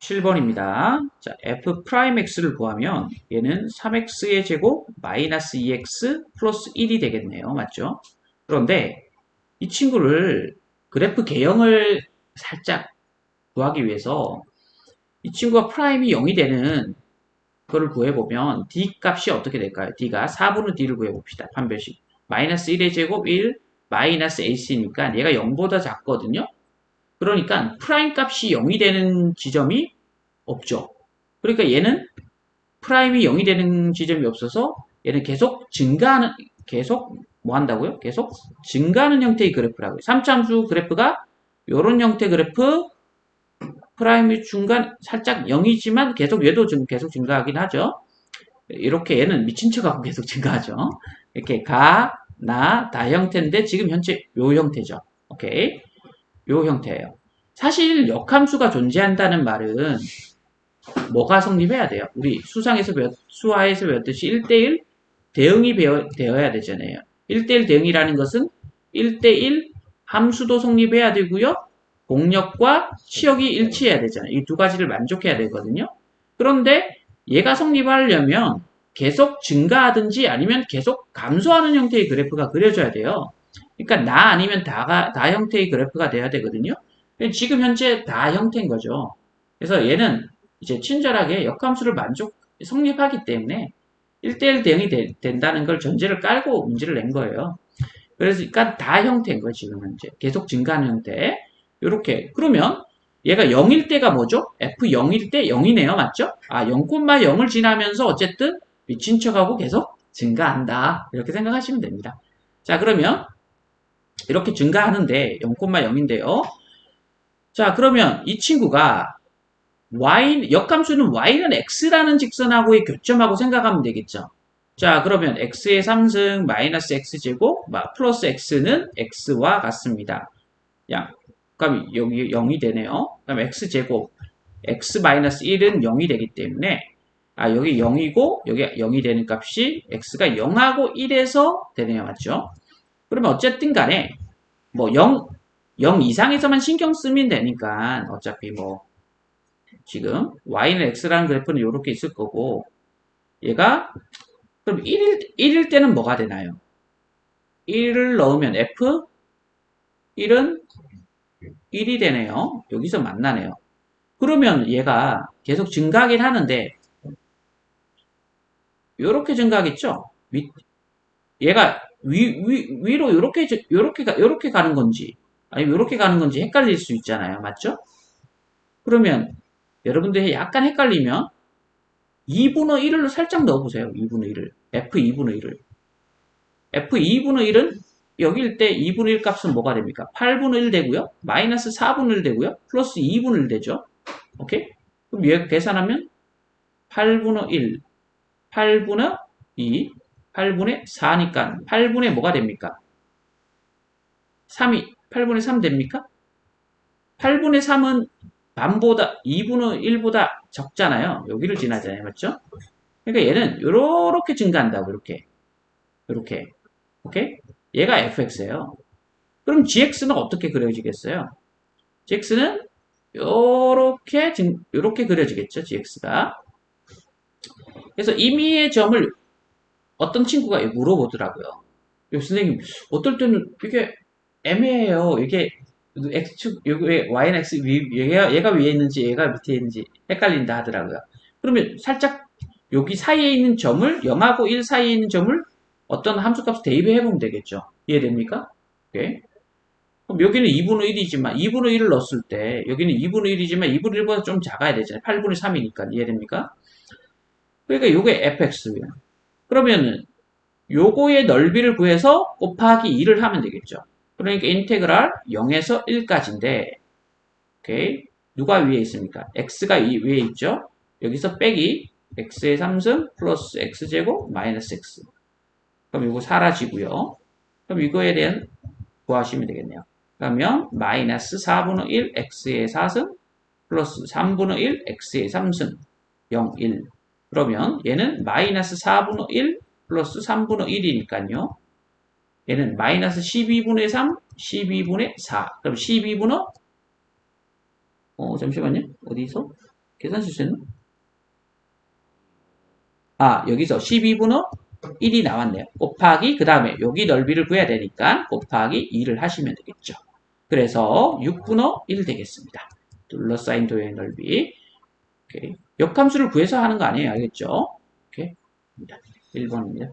7번입니다. 자, f 프라임 x를 구하면 얘는 3x의 제곱 마이너스 2x 플러스 1이 되겠네요. 맞죠? 그런데 이 친구를 그래프 개형을 살짝 구하기 위해서 이 친구가 프라임이 0이 되는 그걸 구해보면 d 값이 어떻게 될까요? d가 4분의 d를 구해봅시다. 판별식. 마이너스 1의 제곱 1 마이너스 ac니까 얘가 0보다 작거든요. 그러니까 프라임 값이 0이 되는 지점이 없죠. 그러니까 얘는 프라임이 0이 되는 지점이 없어서 얘는 계속 증가하는 계속 뭐 한다고요? 계속 증가하는 형태의 그래프라고요. 3참수 그래프가 이런 형태 그래프 프라임이 중간 살짝 0이지만 계속 얘도 좀 계속 증가하긴 하죠. 이렇게 얘는 미친 척하고 계속 증가하죠. 이렇게 가, 나, 다 형태인데 지금 현재 요 형태죠. 오케이. 요 형태예요. 사실 역함수가 존재한다는 말은 뭐가 성립해야 돼요? 우리 수상에서 배웠, 수화에서 배웠듯이 1대1 대응이 배워, 되어야 되잖아요. 1대1 대응이라는 것은 1대1 함수도 성립해야 되고요. 공력과 치역이 일치해야 되잖아요. 이 두 가지를 만족해야 되거든요. 그런데 얘가 성립하려면 계속 증가하든지 아니면 계속 감소하는 형태의 그래프가 그려져야 돼요. 그러니까 나 아니면 다가 다 형태의 그래프가 돼야 되거든요. 지금 현재 다 형태인 거죠. 그래서 얘는 이제 친절하게 역함수를 만족 성립하기 때문에 1대1 대응이 되, 된다는 걸 전제를 깔고 문제를 낸 거예요. 그래서 그러니까 다 형태인 거예요, 지금 현재. 계속 증가하는 형태. 이렇게. 그러면 얘가 0일 때가 뭐죠? F0일 때 0이네요. 맞죠? 아, 0,0을 지나면서 어쨌든 미친 척하고 계속 증가한다. 이렇게 생각하시면 됩니다. 자, 그러면 이렇게 증가하는데 0,0인데요. 자, 그러면 이 친구가 y, 역함수는 y는 x라는 직선하고의 교점하고 생각하면 되겠죠. 자, 그러면 x의 3승 마이너스 x제곱 플러스 x는 x와 같습니다. 야, 그럼 여기 0이 되네요. 그럼 x제곱 x 마이너스 1은 0이 되기 때문에 아, 여기 0이고 여기 0이 되는 값이 x가 0하고 1에서 되네요. 맞죠? 그러면 어쨌든 간에 뭐 0, 0 이상에서만 신경 쓰면 되니까 어차피 뭐 지금 y는 x라는 그래프는 이렇게 있을 거고 얘가 그럼 1일, 1일 때는 뭐가 되나요? 1을 넣으면 f 1은 1이 되네요. 여기서 만나네요. 그러면 얘가 계속 증가하긴 하는데 이렇게 증가하겠죠? 위, 얘가 위, 위, 위로 이렇게 이렇게 이렇게 가는 건지 아니면 이렇게 가는 건지 헷갈릴 수 있잖아요. 맞죠? 그러면 여러분들이 약간 헷갈리면 2분의 1을 살짝 넣어보세요. 2분의 1을. F 2분의 1을. F 2분의 1은 여기일 때 2분의 1 값은 뭐가 됩니까? 8분의 1 되고요. 마이너스 4분의 1 되고요. 플러스 2분의 1 되죠. 오케이? 그럼 얘 계산하면 8분의 1, 8분의 2, 8분의 4니까 8분의 뭐가 됩니까? 3이 8분의 3 됩니까? 8분의 3은 반보다 2분의 1보다 적잖아요. 여기를 지나잖아요. 맞죠? 그러니까 얘는 요렇게 증가한다고 이렇게 이렇게 오케이? 얘가 fx예요. 그럼 gx는 어떻게 그려지겠어요? gx는 요렇게 요렇게 그려지겠죠. gx가 그래서 임의의 점을 어떤 친구가 물어보더라고요. 선생님 어떨 때는 이게 애매해요. 이게 x축 여기 y는 x 위 얘가, 얘가 위에 있는지 얘가 밑에 있는지 헷갈린다 하더라고요. 그러면 살짝 여기 사이에 있는 점을 0하고 1 사이에 있는 점을 어떤 함수값 대입해 보면 되겠죠. 이해됩니까? 오케이. 그럼 여기는 2분의 1이지만 2분의 1을 넣었을 때 여기는 2분의 1이지만 2분의 1보다 좀 작아야 되잖아요. 8분의 3이니까 이해됩니까? 그러니까 요게 fx예요. 그러면은 요거의 넓이를 구해서 곱하기 2를 하면 되겠죠. 그러니까 인테그랄 0에서 1까지인데 오케이 누가 위에 있습니까? x가 위에 있죠. 여기서 빼기 x의 3승 플러스 x제곱 마이너스 x 그럼 이거 사라지고요. 그럼 이거에 대한 구하시면 되겠네요. 그러면 마이너스 4분의 1 x의 4승 플러스 3분의 1 x의 3승 0, 1 그러면 얘는 마이너스 4분의 1 플러스 3분의 1이니까요. 얘는 마이너스 12분의 3, 12분의 4. 그럼 12분의 어 잠시만요. 어디서? 계산 실수했나? 아, 여기서 12분의 1이 나왔네요. 곱하기, 그 다음에 여기 넓이를 구해야 되니까 곱하기 2를 하시면 되겠죠. 그래서 6분의 1 되겠습니다. 둘러싸인 도형의 넓이. 오케이. 역함수를 구해서 하는 거 아니에요. 알겠죠? 오케이. 1번입니다.